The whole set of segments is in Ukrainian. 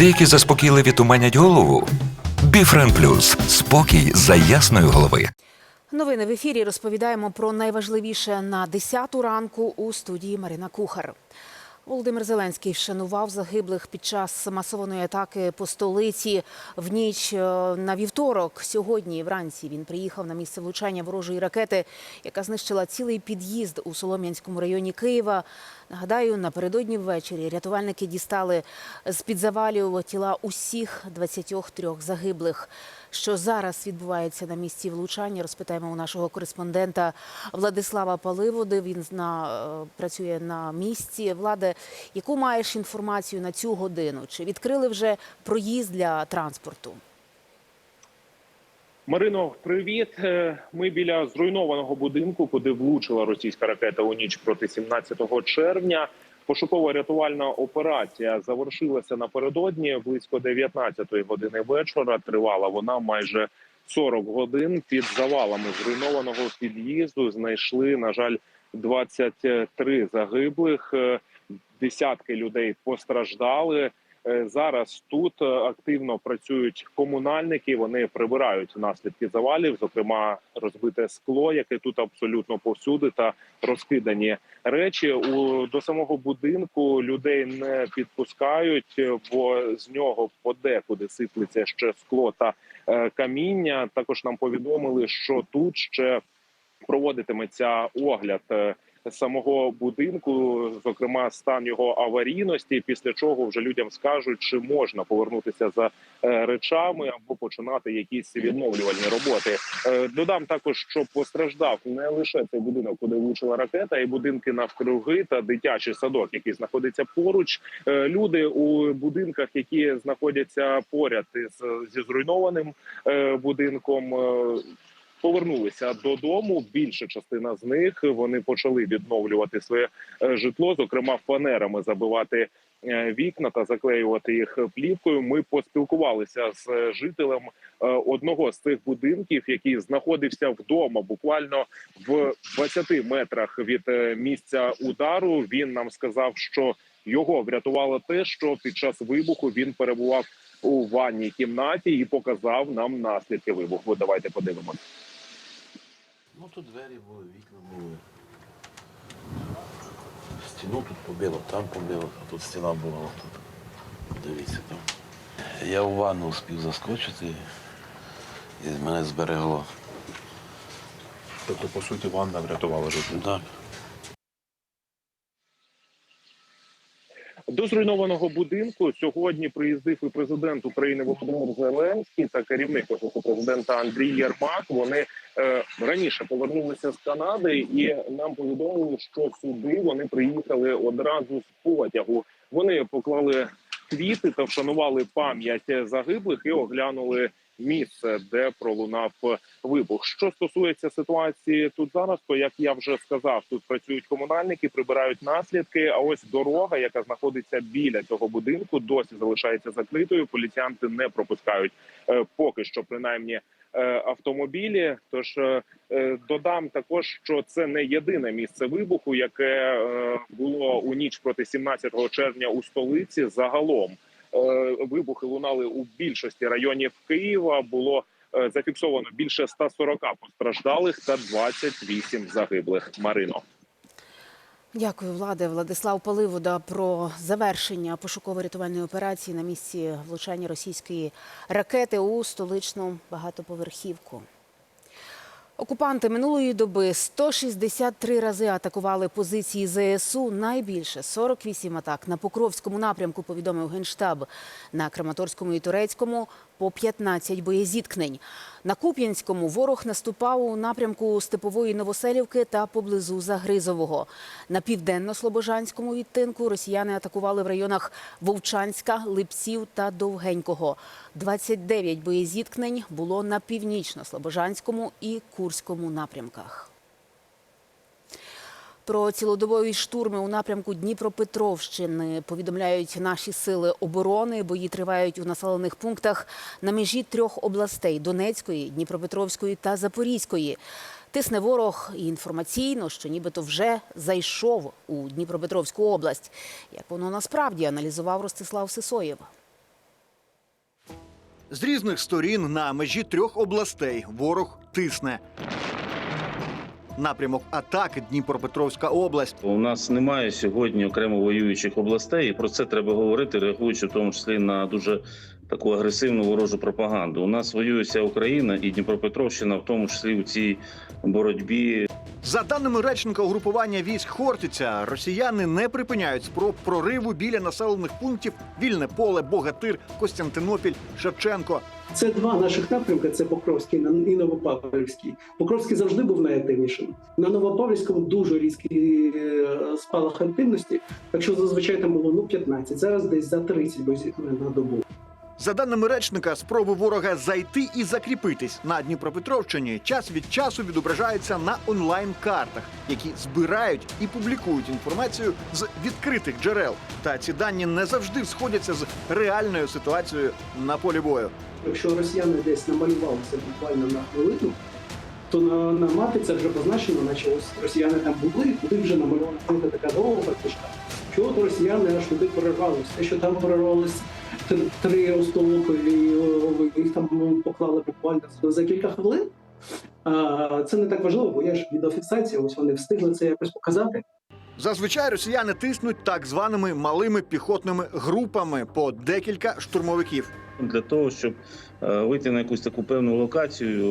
Деякі заспокійливі туманять голову. Біфрен Плюс спокій за ясної голови. Новини в ефірі розповідаємо про найважливіше на 10 ранку у студії Марина Кухар. Володимир Зеленський вшанував загиблих під час масованої атаки по столиці в ніч е, на вівторок. Сьогодні вранці він приїхав на місце влучання ворожої ракети, яка знищила цілий під'їзд у Солом'янському районі Києва. Нагадаю, напередодні ввечері рятувальники дістали з під завалів тіла усіх 23 загиблих. Що зараз відбувається на місці влучання, розпитаємо у нашого кореспондента Владислава Паливоди. Він на, е, працює на місці. Владе, яку маєш інформацію на цю годину? Чи відкрили вже проїзд для транспорту? Марино, привіт. Е, Ми біля зруйнованого будинку, куди влучила російська ракета у ніч проти 17 червня. Пошуково-рятувальна операція завершилася напередодні близько 19 години вечора. Тривала вона майже 40 годин. Під завалами зруйнованого під'їзду знайшли, на жаль, 23 загиблих. Е, Десятки людей постраждали. Е, Зараз тут е, активно працюють комунальники. Вони прибирають наслідки завалів, зокрема розбите скло, яке тут абсолютно повсюди, та розкидані речі. У до самого будинку людей не підпускають, е, бо з нього подекуди сиплеться ще скло та каміння. Також нам повідомили, що тут ще проводитиметься огляд. Самого будинку, зокрема, стан його аварійності, після чого вже людям скажуть, чи можна повернутися за е, речами або починати якісь відновлювальні роботи. Е, Додам також, що постраждав не лише цей будинок, куди влучила ракета, і будинки навкруги та дитячий садок, який знаходиться поруч. Е, Люди у будинках, які знаходяться поряд із зі зруйнованим будинком. Повернулися додому. Більша частина з них вони почали відновлювати своє е, житло, зокрема фанерами забивати е, вікна та заклеювати їх плівкою. Ми поспілкувалися з е, жителем одного з цих будинків, який знаходився вдома, буквально в 20 метрах від місця удару. Він нам сказав, що його врятувало те, що під час вибуху він перебував у ванній кімнаті і показав нам наслідки вибуху. Давайте подивимося. Ну тут двері були, вікна були. Стіну тут побило, там побило, а тут стіна була тут. Дивіться там. Я у ванну успів заскочити і мене зберегло. Тобто, по суті, ванна врятувала життя. Так. До зруйнованого будинку сьогодні приїздив і президент України Володимир Зеленський та керівник офісу президента Андрій Єрмак. Вони е, раніше повернулися з Канади, і нам повідомили, що сюди вони приїхали одразу з потягу. Вони поклали квіти та вшанували пам'ять загиблих і оглянули місце, де пролунав вибух. Що стосується ситуації тут зараз, то як я вже сказав, тут працюють комунальники, прибирають наслідки. А ось дорога, яка знаходиться біля цього будинку, досі залишається закритою. Поліціянти не пропускають е, поки що, принаймні. е, Автомобілі, тож е, додам також, що це не єдине місце вибуху, яке було у ніч проти 17 червня у столиці. Загалом вибухи лунали у більшості районів Києва. Було е, зафіксовано більше 140 постраждалих та 28 загиблих. Марино. Дякую, влади. Владислав Паливода про завершення пошуково-рятувальної операції на місці влучання російської ракети у столичну багатоповерхівку. Окупанти минулої доби 163 рази атакували позиції ЗСУ. Найбільше 48 атак на Покровському напрямку. Повідомив генштаб на Краматорському і Турецькому по 15 боєзіткнень. На Куп'янському ворог наступав у напрямку Степової Новоселівки та поблизу Загризового. На південно-слобожанському відтинку росіяни атакували в районах Вовчанська, Липців та Довгенького. 29 боєзіткнень було на північно-слобожанському і Курському напрямках. Про цілодобові штурми у напрямку Дніпропетровщини повідомляють наші сили оборони. Бої тривають у населених пунктах на межі трьох областей Донецької, Дніпропетровської та Запорізької. Тисне ворог і інформаційно, що нібито вже зайшов у Дніпропетровську область. Як воно насправді аналізував Ростислав Сисоєв. З різних сторін на межі трьох областей ворог тисне. Напрямок атаки Дніпропетровська область. У нас немає сьогодні окремо воюючих областей, і про це треба говорити, реагуючи в тому числі на дуже таку агресивну ворожу пропаганду. У нас воює вся Україна і Дніпропетровщина, в тому числі у цій боротьбі За даними речника угрупування військ Хортиця, росіяни не припиняють спроб прориву біля населених пунктів Вільне поле, Богатир, Костянтинопіль, Шевченко. Це два наших напрямки: це Покровський і Новопавлівський. Покровський завжди був найактивнішим. На Новопавлівському дуже різкий е, спалах активності. Якщо зазвичай там було ну 15, зараз десь за 30 боїв на добу. За даними речника, спроби ворога зайти і закріпитись на Дніпропетровщині час від часу відображаються на онлайн-картах, які збирають і публікують інформацію з відкритих джерел. Та ці дані не завжди сходяться з реальною ситуацією на полі бою. Якщо росіяни десь намалювалися буквально на хвилину, то на, на мапі це вже позначено, наче ось росіяни там були, і туди вже намальована така. Що от росіяни аж туди прорвалися. Те, що там прорвалися три, остолопові, о, їх там поклали буквально за- кілька хвилин. А, це не так важливо, бо я ж від офіцації, ось вони встигли це якось показати. Зазвичай росіяни тиснуть так званими малими піхотними групами по декілька штурмовиків. для того, щоб е, вийти на якусь таку певну локацію,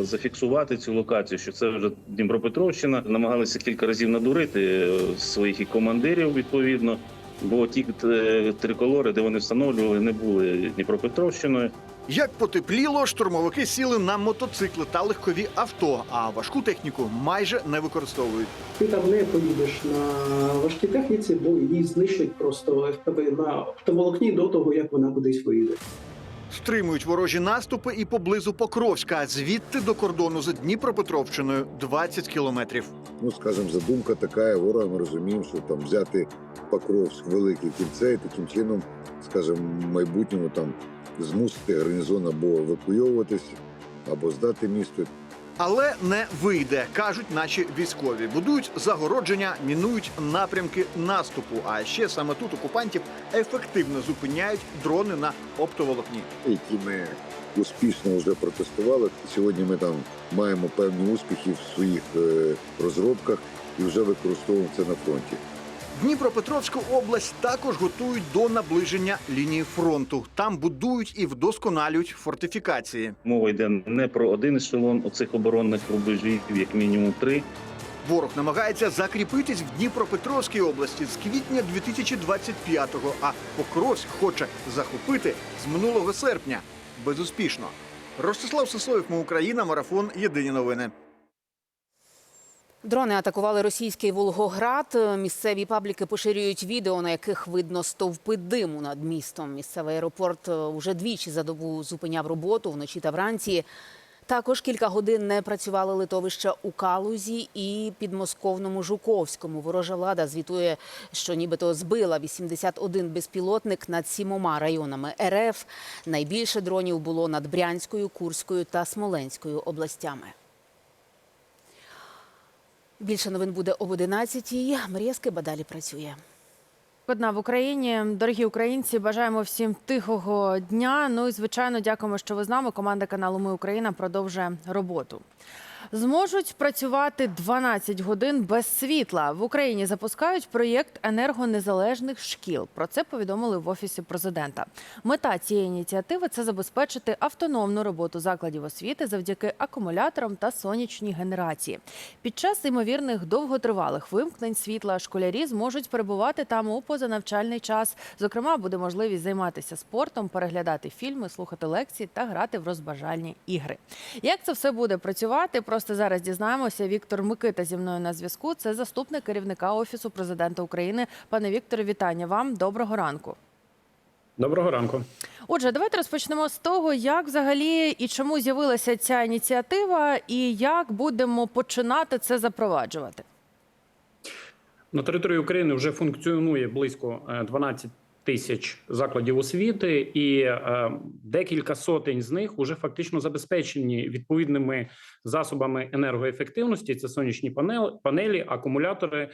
е, зафіксувати цю локацію, що це вже Дніпропетровщина. Намагалися кілька разів надурити е, своїх і командирів відповідно. Бо ті е, триколори, де вони встановлювали, не були Дніпропетровщиною. Як потепліло, штурмовики сіли на мотоцикли та легкові авто, а важку техніку майже не використовують. Ти там не поїдеш на важкій техніці, бо її знищать просто ФПВ на автоволокні до того, як вона кудись виїде. Стримують ворожі наступи і поблизу Покровська, звідти до кордону з Дніпропетровщиною 20 кілометрів. ну, скажем, задумка така, ворога ми розуміємо, що там взяти Покровськ велике кільце і таким чином, скажем, майбутньому там змусити гарнізон або евакуйовуватись, або здати місто. Але не вийде, кажуть наші військові. Будують загородження, мінують напрямки наступу. А ще саме тут окупантів ефективно зупиняють дрони на оптоволокні. які ми успішно вже протестували. Сьогодні ми там маємо певні успіхи в своїх е, розробках і вже використовуємо це на фронті. Дніпропетровську область також готують до наближення лінії фронту. Там будують і вдосконалюють фортифікації. Мова йде не про один ешелон оцих оборонних рубежів, як мінімум три. Ворог намагається закріпитись в Дніпропетровській області з квітня 2025-го, а Покровськ хоче захопити з минулого серпня. Безуспішно. Ростислав Сисоєв, ми Україна, марафон. Єдині новини. Дрони атакували російський Волгоград. Місцеві пабліки поширюють відео, на яких видно стовпи диму над містом. Місцевий аеропорт е, уже двічі за добу зупиняв роботу вночі та вранці. Також кілька годин не працювали литовища у Калузі і підмосковному Жуковському. Ворожа влада звітує, що нібито збила 81 безпілотник над сімома районами РФ. Найбільше дронів було над Брянською, Курською та Смоленською областями. Більше новин буде об 11-й. Марія Скиба далі працює. Одна в Україні, дорогі українці, бажаємо всім тихого дня. Ну і звичайно, дякуємо, що ви з нами. Команда каналу Ми Україна продовжує роботу. Зможуть працювати 12 годин без світла. В Україні запускають проєкт енергонезалежних шкіл. Про це повідомили в офісі президента. Мета цієї ініціативи це забезпечити автономну роботу закладів освіти завдяки акумуляторам та сонячній генерації. Під час ймовірних довготривалих вимкнень світла школярі зможуть перебувати там у позанавчальний час. Зокрема, буде можливість займатися спортом, переглядати фільми, слухати лекції та грати в розважальні ігри. Як це все буде працювати? Просто зараз дізнаємося. Віктор Микита зі мною на зв'язку. Це заступник керівника офісу президента України. Пане Вікторе, вітання вам. Доброго ранку. Доброго ранку. Отже, давайте розпочнемо з того, як взагалі і чому з'явилася ця ініціатива, і як будемо починати це запроваджувати. На території України вже функціонує близько е, 12 тисяч закладів освіти, і е, декілька сотень з них вже фактично забезпечені відповідними засобами енергоефективності. Це сонячні панели, панелі, акумулятори е,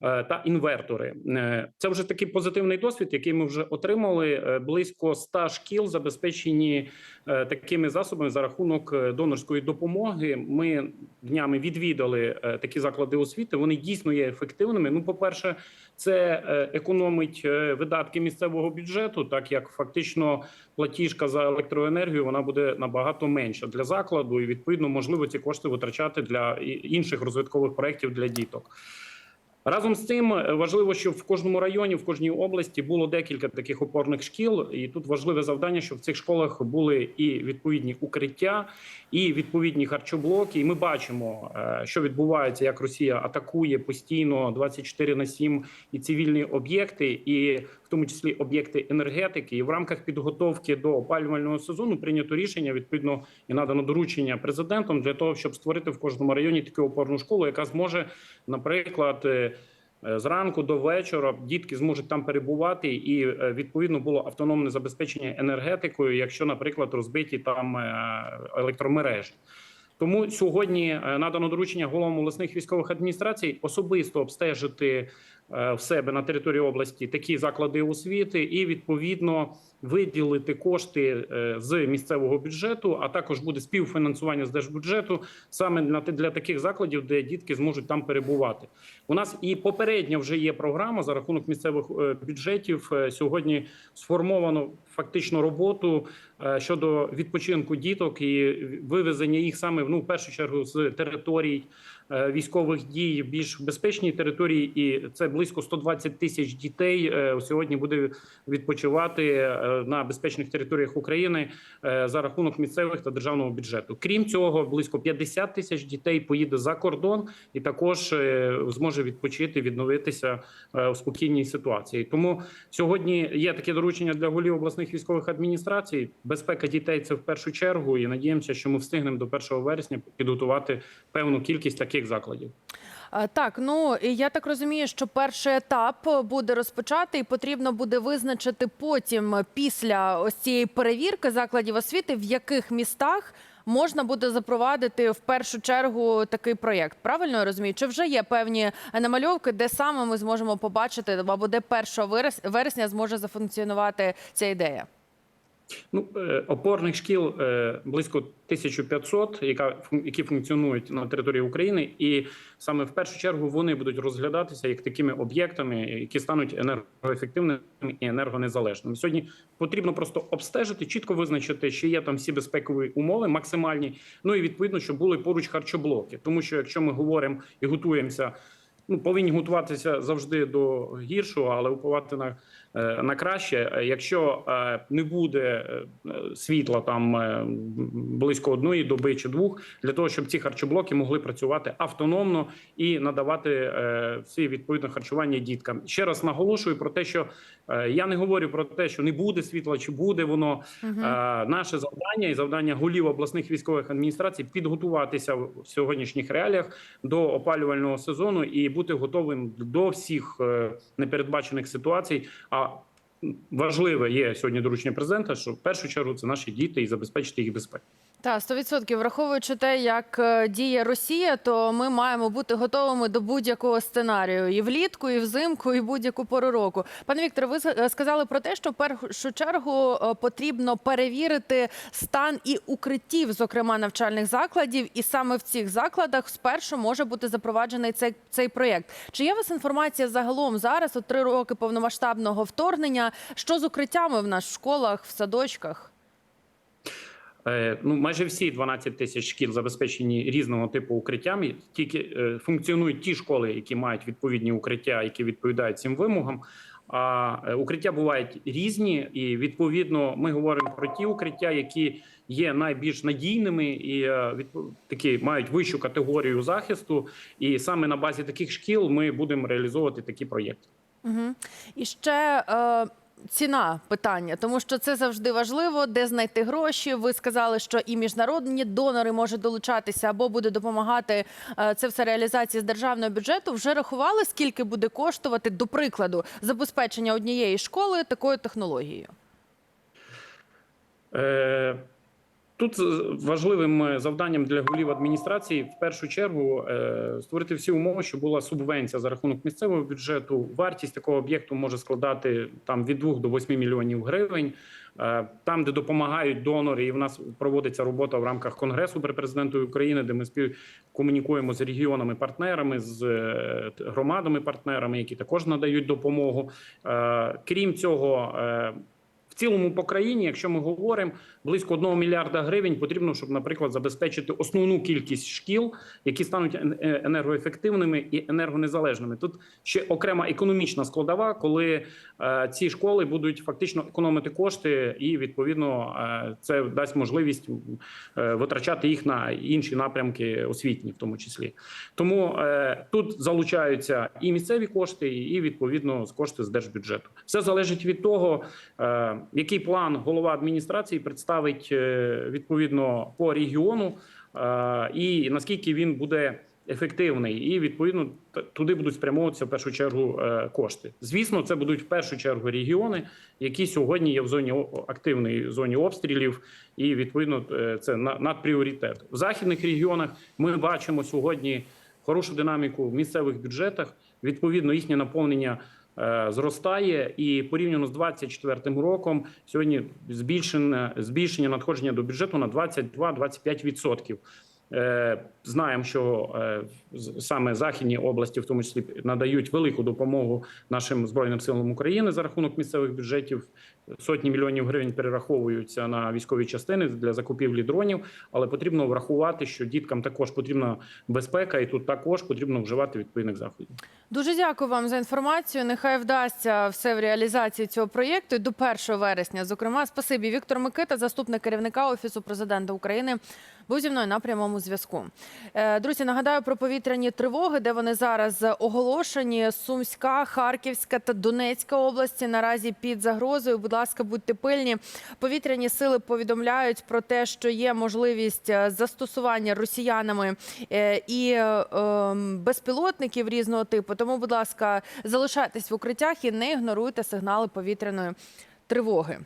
та інвертори. Е, Це вже такий позитивний досвід, який ми вже отримали. Близько 100 шкіл забезпечені такими засобами за рахунок донорської допомоги. Ми днями відвідали такі заклади освіти. Вони дійсно є ефективними. Ну, по перше, це е, економить е, видатки місцевого бюджету, так як фактично платіжка за електроенергію вона буде набагато менша для закладу, і відповідно можливо ці кошти витрачати для інших розвиткових проєктів для діток. Разом з цим е, важливо, щоб в кожному районі, в кожній області було декілька таких опорних шкіл, і тут важливе завдання, щоб в цих школах були і відповідні укриття, і відповідні харчоблоки. І ми бачимо, е, що відбувається, як Росія атакує постійно 24 на 7 і цивільні об'єкти, і в тому числі об'єкти енергетики. І в рамках підготовки до опалювального сезону прийнято рішення відповідно і надано доручення президентом для того, щоб створити в кожному районі таку опорну школу, яка зможе, наприклад. е, Е, Зранку до вечора дітки зможуть там перебувати, і е, відповідно було автономне забезпечення енергетикою, якщо, наприклад, розбиті там електромережі. Тому сьогодні надано доручення головам обласних військових адміністрацій особисто обстежити в себе на території області такі заклади освіти і відповідно виділити кошти е, з місцевого бюджету, а також буде співфінансування з держбюджету саме для таких закладів, де дітки зможуть там перебувати. У нас і попередня вже є програма за рахунок місцевих е, бюджетів. Е, Сьогодні сформовано фактично роботу е, щодо відпочинку діток і вивезення їх саме ну в першу чергу з територій е, військових дій в більш безпечні території, і це близько 120 тисяч дітей е, сьогодні буде відпочивати е, на безпечних територіях України е, за рахунок місцевих та державного бюджету. Крім цього, близько 50 тисяч дітей поїде за кордон і також е, зможе відпочити, відновитися е, в спокійній ситуації. Тому сьогодні є таке доручення для голів обласних військових адміністрацій. Безпека дітей це в першу чергу, і надіємося, що ми встигнемо до 1 вересня підготувати певну кількість таких закладів. Е, Так, ну я так розумію, що перший етап буде розпочати, і потрібно буде визначити потім, після ось цієї перевірки закладів освіти, в яких містах можна буде запровадити в першу чергу такий проєкт. Правильно я розумію? Чи вже є певні намальовки, де саме ми зможемо побачити, або де 1 вересня зможе зафункціонувати ця ідея? Ну, е, опорних шкіл е, близько 1500, яка які функціонують на території України, і саме в першу чергу вони будуть розглядатися як такими об'єктами, які стануть енергоефективними і енергонезалежними. Сьогодні потрібно просто обстежити, чітко визначити, чи є там всі безпекові умови максимальні. Ну і відповідно, щоб були поруч харчоблоки, тому що якщо ми говоримо і готуємося. Ну, повинні готуватися завжди до гіршого, але уповати на, на краще. Е, Якщо е, не буде е, світла там е, близько одної доби чи двох, для того, щоб ці харчоблоки могли працювати автономно і надавати е, всі відповідне харчування діткам. Ще раз наголошую про те, що е, я не говорю про те, що не буде світла чи буде воно. Е, Наше завдання і завдання голів обласних військових адміністрацій підготуватися в сьогоднішніх реаліях до опалювального сезону і бути готовим до всіх е, непередбачених ситуацій. А важливе є сьогодні доручення президента, що в першу чергу це наші діти і забезпечити їх безпеку. Та 100%. враховуючи те, як е, діє Росія, то ми маємо бути готовими до будь-якого сценарію і влітку, і взимку, і будь-яку пору року. Пане Вікторе, ви с- сказали про те, що в першу чергу е, потрібно перевірити стан і укриттів, зокрема навчальних закладів, і саме в цих закладах спершу може бути запроваджений цей цей проєкт. Чи є у вас інформація загалом зараз, от три роки повномасштабного вторгнення, що з укриттями в нас в школах, в садочках? Е, Ну, майже всі 12 тисяч шкіл забезпечені різного типу укриттями. Тільки е, функціонують ті школи, які мають відповідні укриття, які відповідають цим вимогам. А е, укриття бувають різні, і відповідно ми говоримо про ті укриття, які є найбільш надійними і такі мають вищу категорію захисту. І саме на базі таких шкіл ми будемо реалізовувати такі проєкти. Угу. І ще е, ціна питання, тому що це завжди важливо, де знайти гроші. Ви сказали, що і міжнародні донори можуть долучатися або буде допомагати е, це все реалізації з державного бюджету. Вже рахували, скільки буде коштувати, до прикладу, забезпечення однієї школи такою технологією. Е, Тут е, важливим е, завданням для голів адміністрації в першу чергу е, створити всі умови, щоб була субвенція за рахунок місцевого бюджету. Вартість такого об'єкту може складати там від 2 до 8 мільйонів гривень. Там, де допомагають донори, і в нас проводиться робота в рамках конгресу при президенту України, де ми співкомунікуємо з регіонами, партнерами, з громадами, партнерами, які також надають допомогу. Крім цього. в цілому по країні, якщо ми говоримо, близько 1 мільярда гривень потрібно, щоб, наприклад, забезпечити основну кількість шкіл, які стануть е, енергоефективними і енергонезалежними. Тут ще окрема економічна складова, коли е, ці школи будуть фактично економити кошти, і відповідно е, це дасть можливість е, витрачати їх на інші напрямки освітні, в тому числі. Тому е, тут залучаються і місцеві кошти, і відповідно з кошти з держбюджету. Все залежить від того, е, який план голова адміністрації представить е, відповідно по регіону, е, і наскільки він буде. Ефективний і відповідно туди будуть спрямовуватися в першу чергу е, кошти. Звісно, це будуть в першу чергу регіони, які сьогодні є в зоні активної зоні обстрілів, і відповідно це на- надпріоритет. В західних регіонах ми бачимо сьогодні хорошу динаміку в місцевих бюджетах. Відповідно, їхнє наповнення зростає, і порівняно з 2024 роком сьогодні збільшення збільшення надходження до бюджету на 22-25%. Е, Знаємо, що е, саме західні області, в тому числі, надають велику допомогу нашим збройним силам України за рахунок місцевих бюджетів. Сотні мільйонів гривень перераховуються на військові частини для закупівлі дронів, але потрібно врахувати, що діткам також потрібна безпека, і тут також потрібно вживати відповідних заходів. Дуже дякую вам за інформацію. Нехай вдасться все в реалізації цього проєкту до 1 вересня. Зокрема, спасибі Віктор Микита, заступник керівника офісу президента України, був зі мною на прямому зв'язку. Е, Друзі, нагадаю про повітряні тривоги, де вони зараз оголошені. Сумська, Харківська та Донецька області наразі під загрозою. Будь ласка, будьте пильні. Повітряні сили повідомляють про те, що є можливість е, застосування росіянами е, і ем, безпілотників різного типу. Тому, будь ласка, залишайтесь в укриттях і не ігноруйте сигнали повітряної тривоги.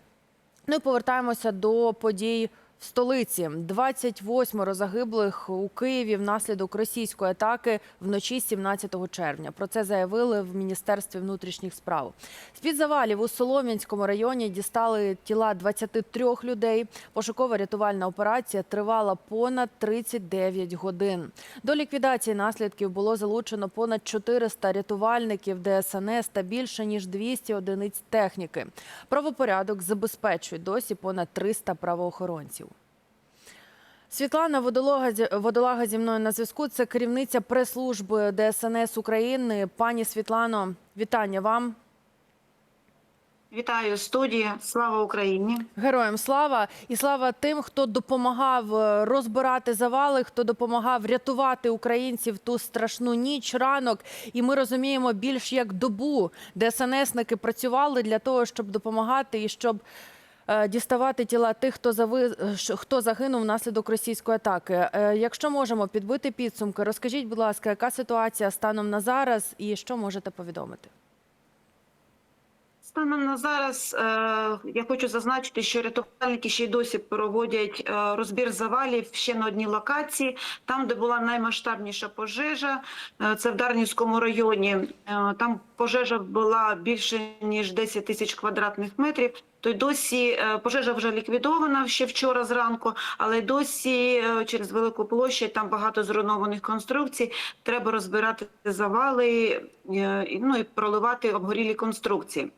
Ну і повертаємося до подій столиці. 28 загиблих у Києві внаслідок російської атаки вночі 17 червня. Про це заявили в Міністерстві внутрішніх справ. З-під завалів у Солом'янському районі дістали тіла 23 людей. Пошукова рятувальна операція тривала понад 39 годин. До ліквідації наслідків було залучено понад 400 рятувальників ДСНС та більше ніж 200 одиниць техніки. Правопорядок забезпечують досі понад 300 правоохоронців. Світлана Водолага зі- Водолага зі мною на зв'язку. Це керівниця прес-служби ДСНС України. Пані Світлано, вітання вам. Вітаю студія. Слава Україні. Героям слава і слава тим, хто допомагав е, розбирати завали, хто допомагав рятувати українців ту страшну ніч, ранок. І ми розуміємо більш як добу, ДСНСники працювали для того, щоб допомагати і щоб. Е, Діставати тіла тих, хто зави... е, хто загинув внаслідок російської атаки. Е, Якщо можемо підбити підсумки, розкажіть, будь ласка, яка ситуація станом на зараз і що можете повідомити? Станом на зараз е, я хочу зазначити, що рятувальники ще й досі проводять е, розбір завалів ще на одній локації, там, де була наймасштабніша пожежа, е, це в Дарнівському районі. Там пожежа була більше ніж 10 тисяч квадратних метрів. То й досі пожежа вже ліквідована ще вчора зранку, але досі через велику площадь там багато зруйнованих конструкцій. Треба розбирати завали, ну і проливати обгорілі конструкції.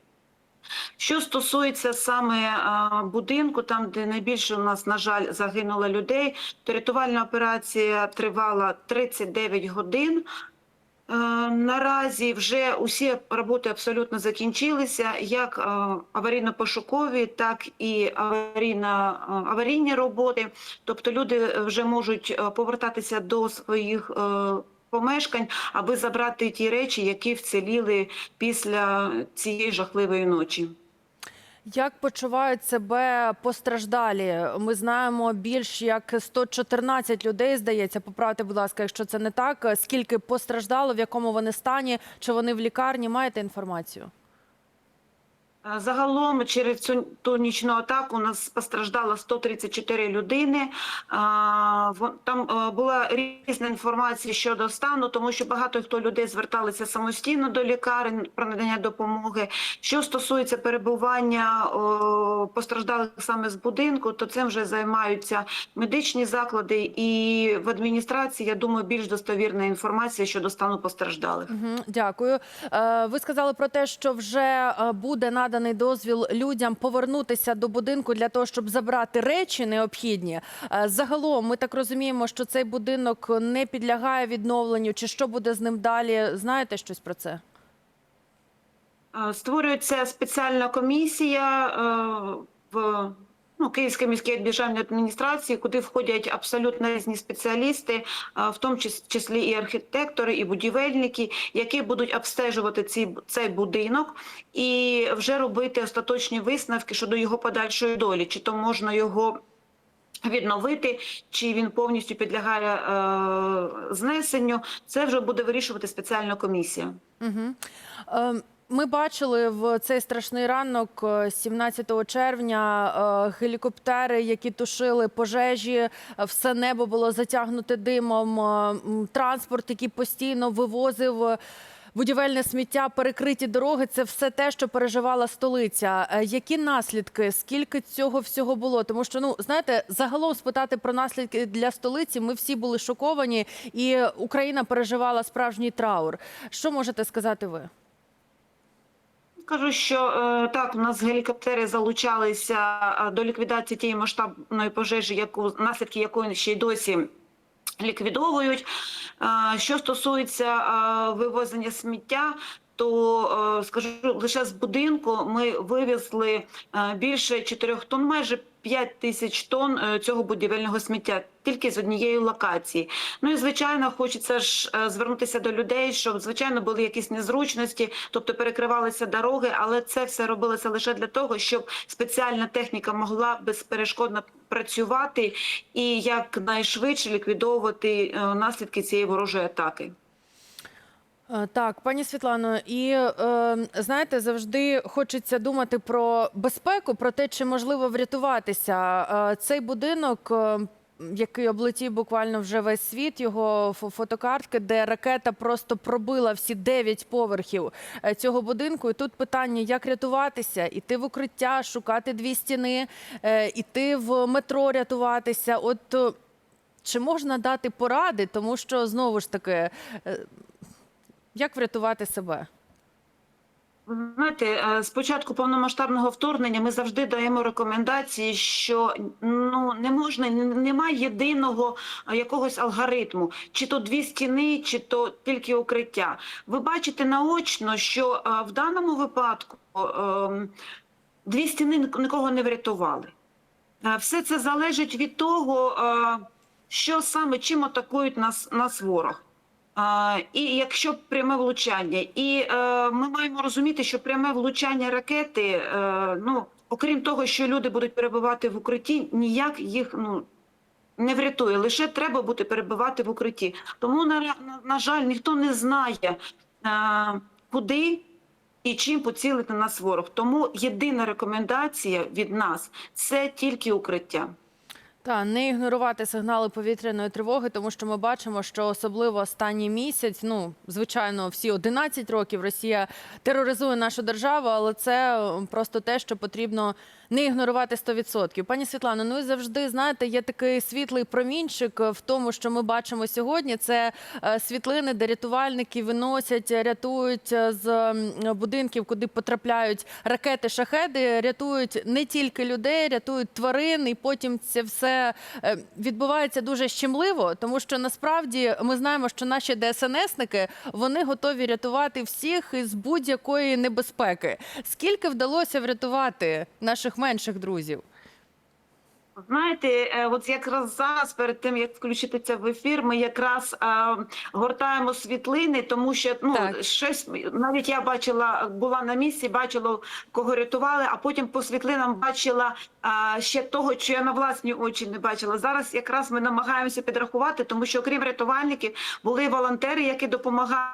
Що стосується саме будинку, там де найбільше у нас, на жаль, загинуло людей, то рятувальна операція тривала 39 годин. Е, Наразі вже усі роботи абсолютно закінчилися, як е, аварійно-пошукові, так і аварійно, е, аварійні роботи. Тобто люди вже можуть повертатися до своїх помешкань, аби забрати ті речі, які вціліли після цієї жахливої ночі. Як почувають себе постраждалі? Ми знаємо більш як 114 людей, здається. Поправте, будь ласка, якщо це не так. Скільки постраждало, в якому вони стані, чи вони в лікарні? Маєте інформацію? Е, Загалом через цю ту нічну атаку у нас постраждало 134 людини. А, Там е, була різна інформація щодо стану, тому що багато хто людей зверталися самостійно до лікарень про надання допомоги. Що стосується перебування постраждалих саме з будинку, то цим вже займаються медичні заклади і в адміністрації. Я думаю, більш достовірна інформація щодо стану постраждалих. Дякую. Е, Ви сказали про те, що вже е, буде наданий дозвіл людям повернутися до будинку для того, щоб забрати речі необхідні. Е, Загалом, ми так розуміємо, що цей будинок не підлягає відновленню. Чи що буде з ним далі? Знаєте щось про це? Е, Створюється спеціальна комісія е, в ну, Київській міській державній адміністрації, куди входять абсолютно різні спеціалісти, е, в тому числі і архітектори, і будівельники, які будуть обстежувати ці, цей будинок і вже робити остаточні висновки щодо його подальшої долі, чи то можна його. Відновити, чи він повністю підлягає е, знесенню, це вже буде вирішувати спеціальна комісія. Угу. Ми бачили в цей страшний ранок, е, 17 червня, е, гелікоптери, які тушили пожежі, е, все небо було затягнуте димом, е, транспорт, який постійно вивозив. е, Будівельне сміття, перекриті дороги це все те, що переживала столиця. Е, Які наслідки? Скільки цього всього було? Тому що ну знаєте, загалом спитати про наслідки для столиці. Ми всі були шоковані, і Україна переживала справжній траур. Що можете сказати ви? Кажу, що е, так, у нас гелікоптери залучалися е, до ліквідації тієї масштабної пожежі, яку наслідки якої ще й досі ліквідовують. Е, що стосується вивозення сміття. То скажу лише з будинку ми вивезли більше 4 тонн, майже 5 тисяч тонн е, цього будівельного сміття тільки з однієї локації. Ну і звичайно, хочеться ж е, звернутися до людей, щоб звичайно були якісь незручності, тобто перекривалися дороги, але це все робилося лише для того, щоб спеціальна техніка могла безперешкодно працювати і якнайшвидше ліквідовувати е, наслідки цієї ворожої атаки. Е, Так, пані Світлано, і е, знаєте, завжди хочеться думати про безпеку, про те, чи можливо врятуватися. Е, цей будинок, е, який облетів буквально вже весь світ, його фо- фотокартки, де ракета просто пробила всі дев'ять поверхів е, цього будинку. І тут питання: як рятуватися, іти в укриття, шукати дві стіни, е, іти в метро рятуватися. От е, чи можна дати поради, тому що знову ж таки. е, як врятувати себе? Знаєте, е, з початку повномасштабного вторгнення ми завжди даємо рекомендації, що ну не можна, немає єдиного е, якогось алгоритму, чи то дві стіни, чи то тільки укриття. Ви бачите наочно, що е, в даному випадку ем, дві стіни нікого не врятували. Все це залежить від того, що саме чим атакують нас, нас ворог. І якщо пряме влучання, і е, ми маємо розуміти, що пряме влучання ракети, е, ну окрім того, що люди будуть перебувати в укритті, ніяк їх ну не врятує. Лише треба бути перебувати в укритті. Тому на, на, на жаль, ніхто не знає, е, куди і чим поцілити нас ворог. Тому єдина рекомендація від нас це тільки укриття. Та не ігнорувати сигнали повітряної тривоги, тому що ми бачимо, що особливо останній місяць, ну звичайно, всі 11 років Росія тероризує нашу державу, але це просто те, що потрібно не ігнорувати 100%. Пані Світлано, ну і завжди знаєте, є такий світлий промінчик в тому, що ми бачимо сьогодні. Це е, світлини, де рятувальники виносять, рятують е, з будинків, куди потрапляють ракети, шахеди, рятують не тільки людей, рятують тварин, і потім це все е, відбувається дуже щемливо, тому що насправді ми знаємо, що наші ДСНСники вони готові рятувати всіх із будь-якої небезпеки. Скільки вдалося врятувати наших менших друзів? Знаєте, е, от якраз зараз, перед тим як включити це в ефір, ми якраз е, гортаємо світлини, тому що ну Так. щось навіть я бачила, була на місці, бачила, кого рятували, а потім по світлинам бачила е, ще того, що я на власні очі не бачила. Зараз якраз ми намагаємося підрахувати, тому що окрім рятувальників були волонтери, які допомагали.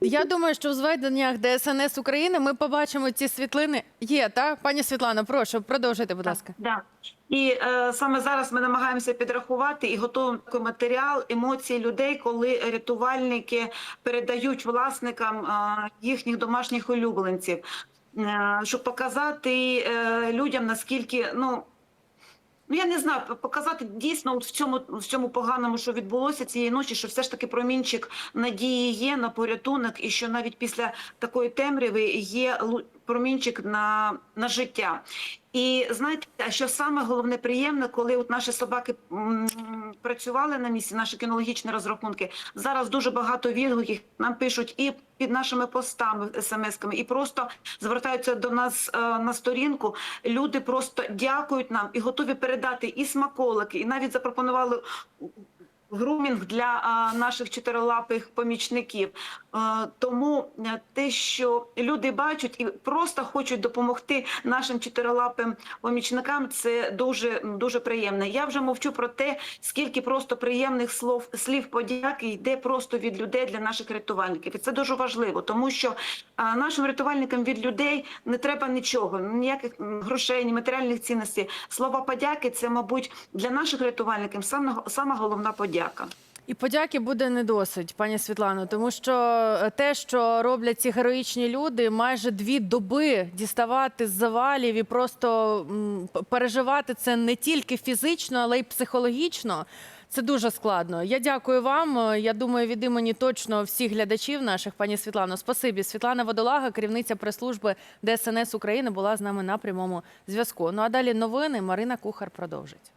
Я думаю, що в зведеннях ДСНС України ми побачимо ці світлини. Є, так? Пані Світлано, прошу, продовжуйте, будь ласка. Да. І е, саме зараз ми намагаємося підрахувати і готуємо такий матеріал емоцій людей, коли рятувальники передають власникам е, їхніх домашніх улюбленців, е, щоб показати е, людям наскільки ну. Ну, я не знаю, показати дійсно от в цьому в цьому поганому, що відбулося цієї ночі, що все ж таки промінчик надії є на порятунок, і що навіть після такої темряви є промінчик на, на життя. І знаєте, що саме головне приємне, коли от наші собаки працювали на місці, наші кінологічні розрахунки. Зараз дуже багато відгуків нам пишуть і під нашими постами, смс-ками, і просто звертаються до нас е, на сторінку. Люди просто дякують нам і готові передати і смаколики, і навіть запропонували. Грумінг для наших чотирилапих помічників, Е, тому е, те, що люди бачать і просто хочуть допомогти нашим чотирилапим помічникам, це дуже дуже приємно. Я вже мовчу про те, скільки просто приємних слов слів подяки йде просто від людей для наших рятувальників, і це дуже важливо, тому що нашим рятувальникам від людей не треба нічого, ніяких грошей, ні матеріальних цінностей. Слова подяки це, мабуть, для наших рятувальників саме сама головна подяка. І подяки буде не досить, пані Світлано, тому що е, те, що роблять ці героїчні люди, майже дві доби діставати з завалів і просто переживати це не тільки фізично, але й психологічно. Це дуже складно. Я дякую вам. Е, Я думаю, від імені точно всіх глядачів наших, пані Світлано. Спасибі. Світлана Водолага, керівниця прес-служби ДСНС України, була з нами на прямому зв'язку. Ну а далі новини. Марина Кухар продовжить.